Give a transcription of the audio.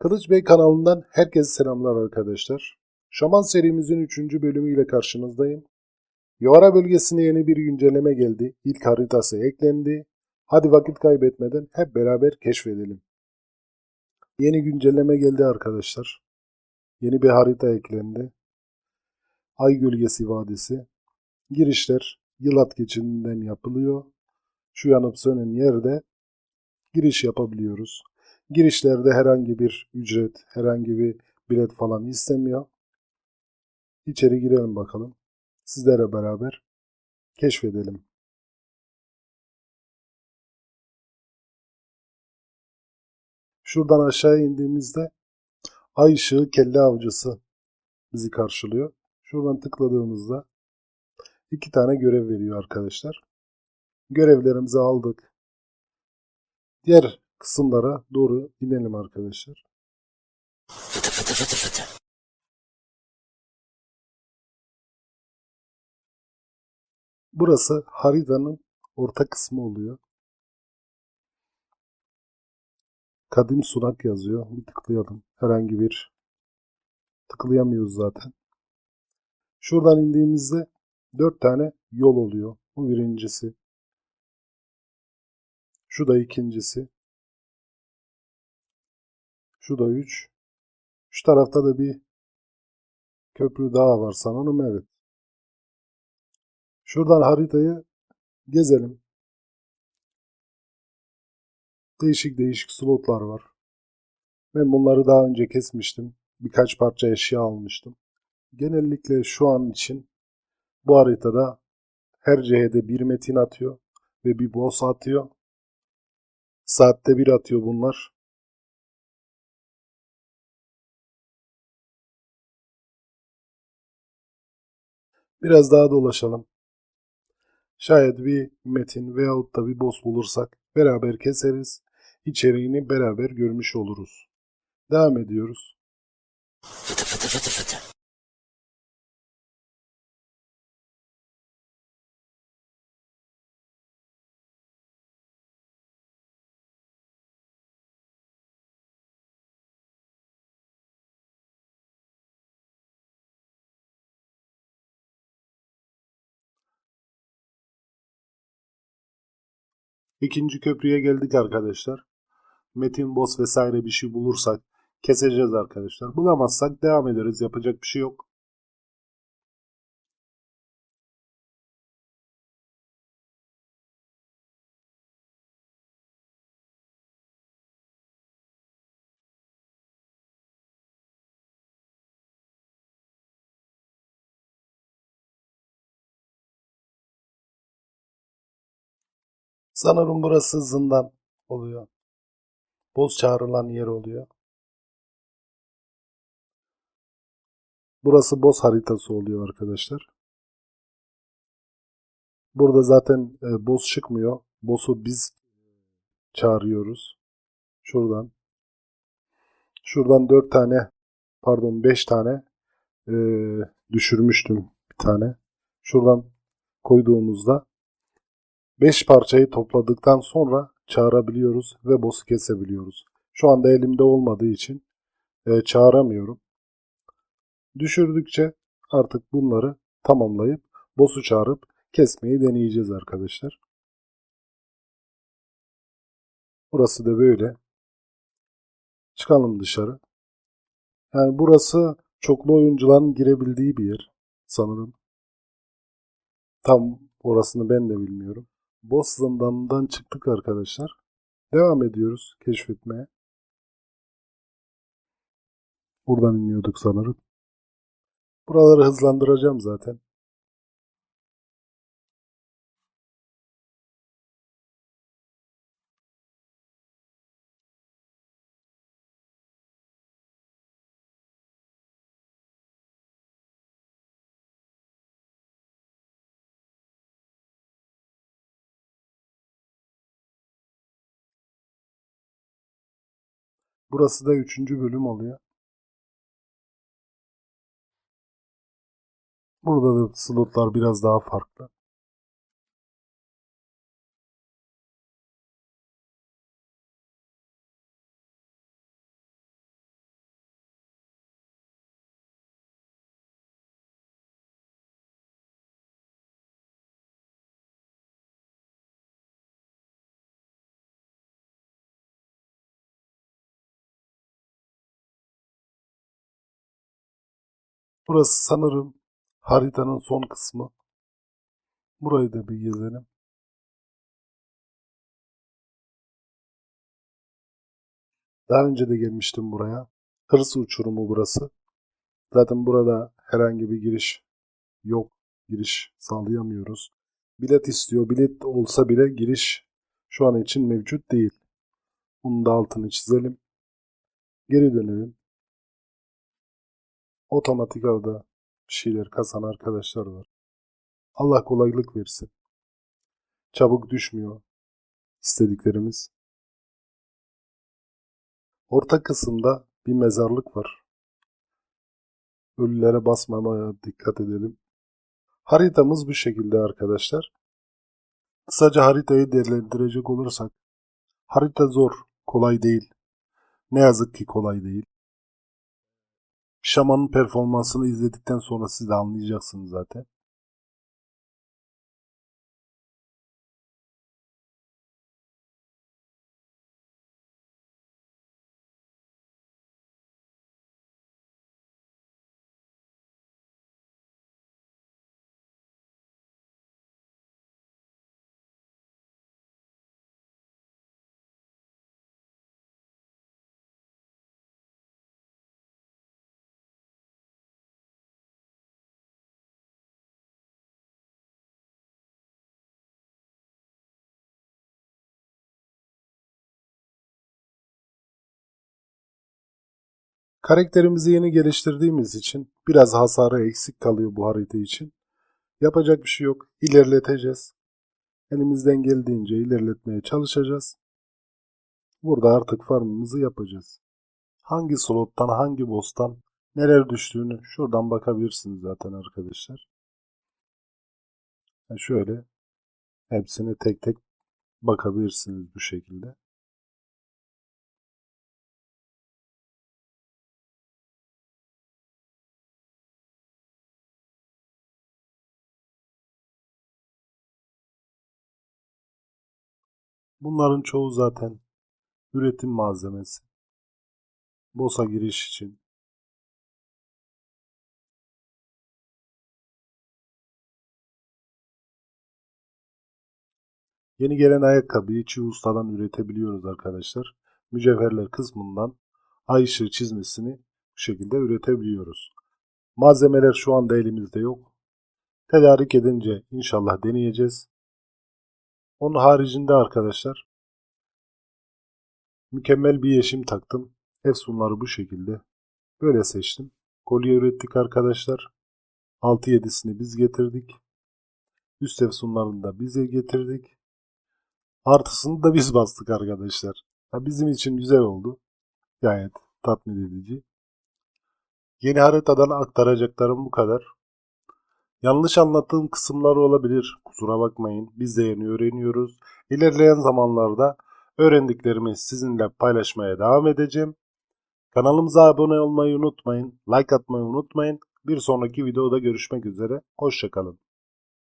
Kılıç Bey kanalından herkese selamlar arkadaşlar. Şaman serimizin 3. bölümüyle karşınızdayım. Yovara bölgesine yeni bir güncelleme geldi. İlk haritası eklendi. Hadi vakit kaybetmeden hep beraber keşfedelim. Yeni güncelleme geldi arkadaşlar. Yeni bir harita eklendi. Ay Gölgesi Vadisi. Girişler Yılat geçidinden yapılıyor. Şu yanıp sönen yerde giriş yapabiliyoruz. Girişlerde herhangi bir ücret, herhangi bir bilet falan istemiyor. İçeri girelim bakalım. Sizlere beraber keşfedelim. Şuradan aşağı indiğimizde Ay ışığı kelle avcısı bizi karşılıyor. Şuradan tıkladığımızda iki tane görev veriyor arkadaşlar. Görevlerimizi aldık. Diğer kısımlara doğru inelim arkadaşlar. Fıtı fıtı fıtı fıtı. Burası haritanın orta kısmı oluyor. Kadim sunak yazıyor. Bir tıklayalım. Herhangi bir tıklayamıyoruz zaten. Şuradan indiğimizde dört tane yol oluyor. Bu birincisi. Şu da ikincisi. Şu da üç. Şu tarafta da bir köprü daha var sanırım evet. Şuradan haritayı gezelim. Değişik değişik slotlar var. Ben bunları daha önce kesmiştim. Birkaç parça eşya almıştım. Genellikle şu an için bu haritada her cihede bir metin atıyor ve bir boss atıyor. Saatte bir atıyor bunlar. Biraz daha dolaşalım. Şayet bir metin veyahut da bir boss bulursak beraber keseriz. İçeriğini beraber görmüş oluruz. Devam ediyoruz. Fıtı fıtı fıtı fıtı. İkinci köprüye geldik arkadaşlar. Metin, boss vesaire bir şey bulursak keseceğiz arkadaşlar. Bulamazsak devam ederiz. Yapacak bir şey yok. Sanırım burası zindan oluyor. Boz çağrılan yer oluyor. Burası boss haritası oluyor arkadaşlar. Burada zaten e, boss çıkmıyor. Boss'u biz çağırıyoruz. Şuradan. Şuradan 4 tane pardon 5 tane e, düşürmüştüm bir tane. Şuradan koyduğumuzda 5 parçayı topladıktan sonra çağırabiliyoruz ve boss'u kesebiliyoruz. Şu anda elimde olmadığı için e, çağıramıyorum. Düşürdükçe artık bunları tamamlayıp boss'u çağırıp kesmeyi deneyeceğiz arkadaşlar. Burası da böyle. Çıkalım dışarı. Yani burası çoklu oyuncuların girebildiği bir yer sanırım. Tam orasını ben de bilmiyorum. Boss zindanından çıktık arkadaşlar. Devam ediyoruz keşfetmeye. Buradan iniyorduk sanırım. Buraları hızlandıracağım zaten. Burası da üçüncü bölüm oluyor. Burada da slotlar biraz daha farklı. Burası sanırım haritanın son kısmı. Burayı da bir gezelim. Daha önce de gelmiştim buraya. Hırs uçurumu burası. Zaten burada herhangi bir giriş yok. Giriş sağlayamıyoruz. Bilet istiyor. Bilet olsa bile giriş şu an için mevcut değil. Bunun da altını çizelim. Geri dönelim. Otomatik arada bir şeyler kasan arkadaşlar var. Allah kolaylık versin. Çabuk düşmüyor istediklerimiz. Orta kısımda bir mezarlık var. Ölülere basmamaya dikkat edelim. Haritamız bu şekilde arkadaşlar. Kısaca haritayı değerlendirecek olursak, harita zor, kolay değil. Ne yazık ki kolay değil. Şaman'ın performansını izledikten sonra siz de anlayacaksınız zaten. Karakterimizi yeni geliştirdiğimiz için biraz hasarı eksik kalıyor bu harita için. Yapacak bir şey yok. İlerleteceğiz. Elimizden geldiğince ilerletmeye çalışacağız. Burada artık farmımızı yapacağız. Hangi slottan, hangi boss'tan neler düştüğünü şuradan bakabilirsiniz zaten arkadaşlar. Şöyle hepsine tek tek bakabilirsiniz bu şekilde. Bunların çoğu zaten üretim malzemesi. Boss'a giriş için. Yeni gelen ayakkabıyı çiğ ustadan üretebiliyoruz arkadaşlar. Mücevherler kısmından ay çizmesini bu şekilde üretebiliyoruz. Malzemeler şu anda elimizde yok. Tedarik edince inşallah deneyeceğiz. Onun haricinde arkadaşlar mükemmel bir yeşim taktım. Efsunları bu şekilde. Böyle seçtim. Kolye ürettik arkadaşlar. 6-7'sini biz getirdik. Üst efsunlarını da bize getirdik. Artısını da biz bastık arkadaşlar. Ya bizim için güzel oldu. Gayet tatmin edici. Yeni haritadan aktaracaklarım bu kadar. Yanlış anlattığım kısımlar olabilir. Kusura bakmayın. Biz de yeni öğreniyoruz. İlerleyen zamanlarda öğrendiklerimi sizinle paylaşmaya devam edeceğim. Kanalımıza abone olmayı unutmayın. Like atmayı unutmayın. Bir sonraki videoda görüşmek üzere. Hoşçakalın.